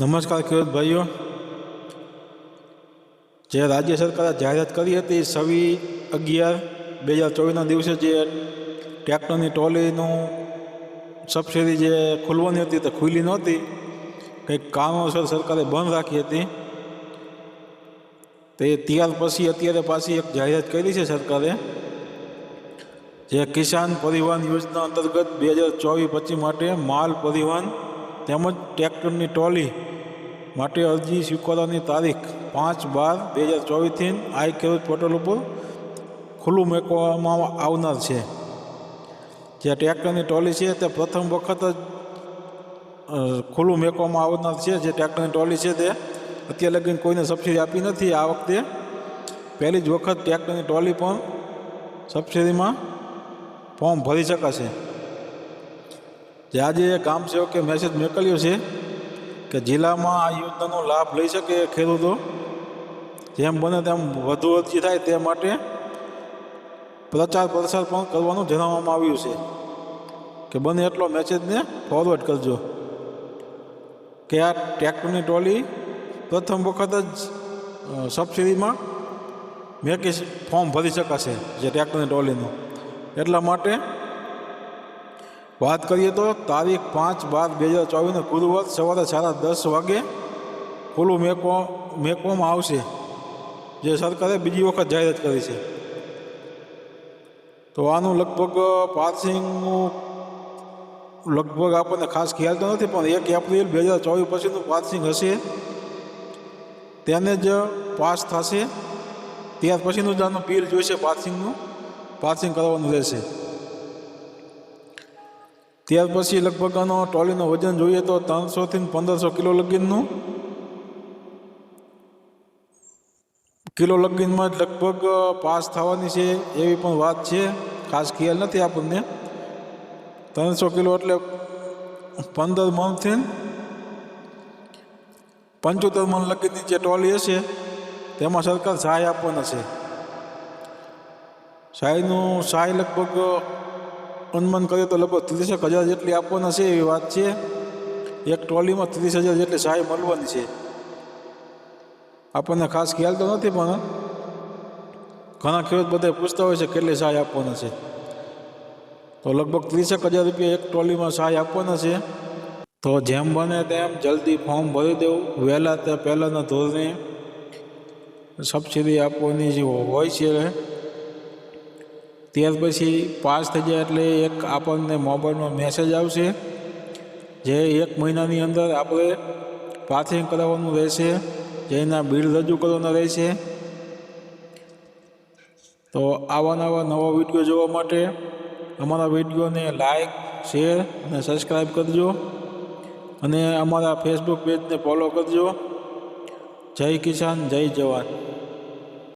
નમસ્કાર ખેડૂત ભાઈઓ. જે રાજ્ય સરકારે જાહેરાત કરી હતી છવ્વીસ અગિયાર બે હજાર ચોવીસના દિવસે જે ટ્રેક્ટરની ટ્રોલીનું સબસિડી જે ખુલવાની હતી તે ખુલી નહોતી. કંઈક કારણોસર સરકારે બંધ રાખી હતી. તે ત્યાર પછી અત્યારે પાછી એક જાહેરાત કરી છે સરકારે, જે કિસાન પરિવહન યોજના અંતર્ગત બે હજાર ચોવીસ પચીસ માટે માલ પરિવહન તેમજ ટ્રેક્ટરની ટ્રોલી માટે અરજી સ્વીકારવાની તારીખ પાંચ બાર બે હજાર ચોવીસથી આઈ ખેડૂત પોર્ટલ ઉપર ખુલ્લું મૂકવામાં આવનાર છે. જે ટ્રેક્ટરની ટ્રોલી છે તે પ્રથમ વખત જ ખુલ્લું મૂકવામાં આવનાર છે. જે ટ્રેક્ટરની ટ્રોલી છે તે અત્યારે લગીને કોઈને સબસિડી આપી નથી. આ વખતે પહેલી જ વખત ટ્રેક્ટરની ટ્રોલી પણ સબસિડીમાં ફોર્મ ભરી શકાશે. જે આજે કામ સેવકે મેસેજ મોકલ્યો છે કે જિલ્લામાં આ યોજનાનો લાભ લઈ શકે ખેડૂતો? જેમ બને તેમ વધુ અરજી થાય તે માટે પ્રચાર પ્રસાર પણ કરવાનું જણાવવામાં આવ્યું છે. કે બને એટલો મેસેજને ફોરવર્ડ કરજો. કે આ ટ્રેક્ટરની ટ્રોલી પ્રથમ વખત જ સબસિડીમાં મેકી ફોર્મ ભરી શકાશે, જે ટ્રેક્ટરની ટ્રોલીનું એટલા માટે વાત કરીએ તો તારીખ પાંચ બાર બે હજાર ચોવીસને ગુરુવાર સવારે સાડા દસ વાગે ખુલ્લું મેકવા મેકવામાં આવશે, જે સરકારે બીજી વખત જાહેરાત કરી છે. તો આનું લગભગ પાર્સિંગનું લગભગ આપણને ખાસ ખ્યાલ તો નથી, પણ એક એપ્રિલ બે હજાર ચોવીસ પછીનું પાર્સિંગ હશે, તેને જ પાસ થશે. ત્યાર પછીનું જ આનું બિલ જોઈશે પાર્સિંગનું. પાર્સિંગ કરવાનું રહેશે. ત્યાર પછી લગભગ આનો ટ્રોલીનું વજન જોઈએ તો ત્રણસોથી પંદરસો કિલો લગીનનું. કિલો લગીનમાં લગભગ પાસ થવાની છે એવી પણ વાત છે. ખાસ ખ્યાલ નથી આપણને. ત્રણસો કિલો એટલે પંદર મણથી પંચોતેર મણ લગીનની જે ટ્રોલી હશે, તેમાં સરકાર સહાય આપવાના છે. સહાયનું સહાય લગભગ અનુમાન કરીએ તો લગભગ ત્રીસેક હજાર જેટલી આપવાના છે એવી વાત છે. એક ટ્રોલીમાં ત્રીસ હજાર જેટલી સહાય મળવાની છે. આપણને ખાસ ખ્યાલ તો નથી, પણ ઘણા ખેડૂત બધા પૂછતા હોય છે કેટલી સહાય આપવાના છે. તો લગભગ ત્રીસેક હજાર રૂપિયા એક ટ્રોલીમાં સહાય આપવાના છે. તો જેમ બને તેમ જલ્દી ફોર્મ ભરી દેવું. વહેલા તે પહેલાંના ધોરણે સબસિડી આપવાની જે હોય છે ત્યાર પછી પાસ થઈ જાય એટલે એક આપણને મોબાઈલમાં મેસેજ આવશે, જે એક મહિનાની અંદર આપણે પાર્થિંગ કરાવવાનું રહેશે જેના બિલ રજૂ કરવાના રહેશે. તો આવા નવા નવા વીડિયો જોવા માટે અમારા વિડીયોને લાઈક શેર અને સબસ્ક્રાઈબ કરજો. અને અમારા ફેસબુક પેજને ફોલો કરજો. જય કિસાન, જય જવાન.